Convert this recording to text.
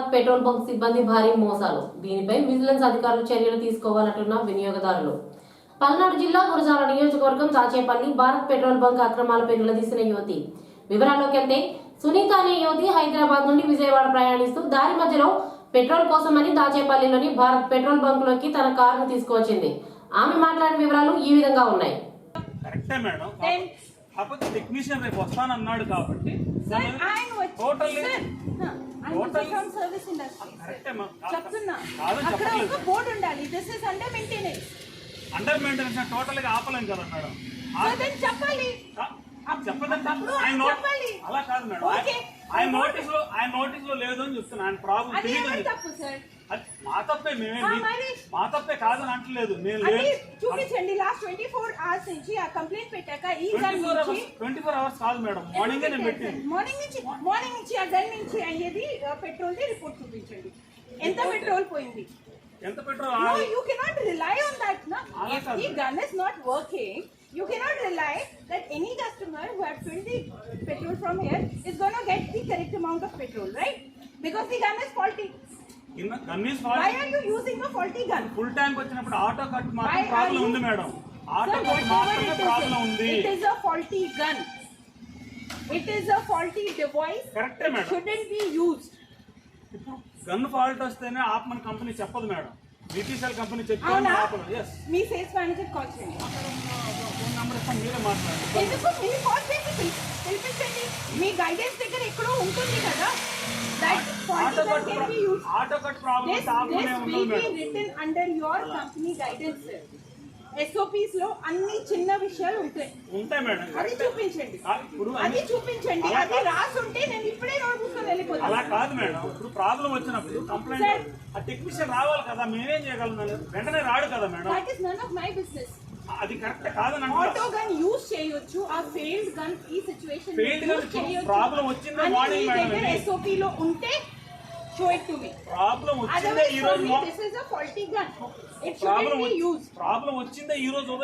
Bharat petrol bunk సిబ్బంది భారీ మోసాలు. దీనిపై విజిలెన్స్ అధికారులు చర్యలు తీసుకోవాలంటున్న వినియోగదారులు. పల్నాడు జిల్లా గురజాల నియోజకవర్గం దాచేపల్లి భారత్ పెట్రోల్ బంక్ అక్రమాలపై నిలదీసిన యువతి. వివరాల్లోకి వెళ్తే సునీత అనే యువతి హైదరాబాద్ నుండి విజయవాడ ప్రయాణిస్తూ దారి మధ్యలో పెట్రోల్ కోసమని దాచేపల్లిలోని భారత్ పెట్రోల్ బంకులోకి తన కారును తీసుకువచ్చింది. ఆమె మాట్లాడిన వివరాలు ఈ విధంగా ఉన్నాయి. కరెక్టే మేడం. కాకపోతే టెక్నీషియన్ రేపు వస్తానన్నాడు కాబట్టి ఫ్రమ్ సర్వీస్ ఇండస్ట్రీ. చెప్తున్నా. అక్కడ ఒక బోర్డు ఉండాలి. This is under maintenance under maintenance టోటల్గా ఆపలేం కదా మేడం. చెప్పాలి. చెప్పాలి. అలా కాదు మేడం. ఆయన- నోటీస్లో ఆయన నోటీస్లో లేదు అని చెప్తున్నా. ఆయన ప్రాబ్లం తెలియదు మా తప్పే మేమే మీ- తప్పే కాదని అంటలేదు చూపించండి లాస్ట్ ట్వంటీ ఫోర్ అవర్స్ నుంచి ఆ కంప్లైంట్ పెట్టాక ఈ ట్వంటీ గన్ ఫోర్ నుంచి అవర్స్ ట్వంటీ ఫోర్ అవర్స్ కాదు మేడం మార్నింగ్ నేను మార్నింగ్ నుంచి మార్నింగ్ నుంచి ఆ గన్ నుంచి అయ్యేది పెట్రోల్ ది రిపోర్ట్ చూపించండి ఎంత పెట్రోల్ పోయింది ఎంత petrol No, you cannot rely on that. No? Ala If kaadu. the gun is not working, you cannot rely that any customer who had filled the petrol from here is going to get the correct amount of petrol, right? Because the gun is faulty. Why are you using a faulty gun? Full tank వచ్చినప్పుడు auto cut మాత్రం problem ఉంది madam auto cut మాత్రమే problem ఉంది is, it? is a faulty gun. It is a faulty device. కరెక్టే It madam shouldn't be used. ఇప్పుడు gun fault వస్తేనే ఆపమని company చెప్పదు మేడం బీటీసీఎల్ కంపెనీ అవునా? చెప్తే ఆపదు ఎస్ మీ సేల్స్ మేనేజర్ కాల్ చేయండి. ఫోన్ నెంబర్ ఇస్తాను మీరే మాట్లాడండి. ఎందుకు? మీ కాల్ చేసి పిలి- పిలిపించండి మీ గైడెన్స్ దగ్గర ఎక్కడో ఉంటుంది కదా? Sir. SOPs లో అన్ని చిన్న విషయాలు ఉంటాయి. ఉంటాయి మేడం. అది. చూపించండి. అది చూపించండి. అది రాసి ఉంటే నేను ఇప్పుడే నోట్ పుస్తకం అలా కాదు మేడం. ఇప్పుడు ప్రాబ్లం వచ్చినప్పుడు కంప్లైంట్ ఆ టెక్నీషియన్ రావాలి కదా మేమేం చేయగలం? వెంటనే రాడు కదా madam. That is none of my business అది కరెక్ట్ కాదని ఆటో గన్ యూజ్ చేయొచ్చు ఆ ఫెయిల్డ్ గన్ ఈ సిచువేషన్ Failed gun problem వచ్చిందే madam, ఇది. ఎస్ఓపి లో ఉంటే show it to me problem వచ్చిందే ఈ రోజు a faulty gun. It problem shouldn't be used. Problem వచ్చిందే ఈ రోజు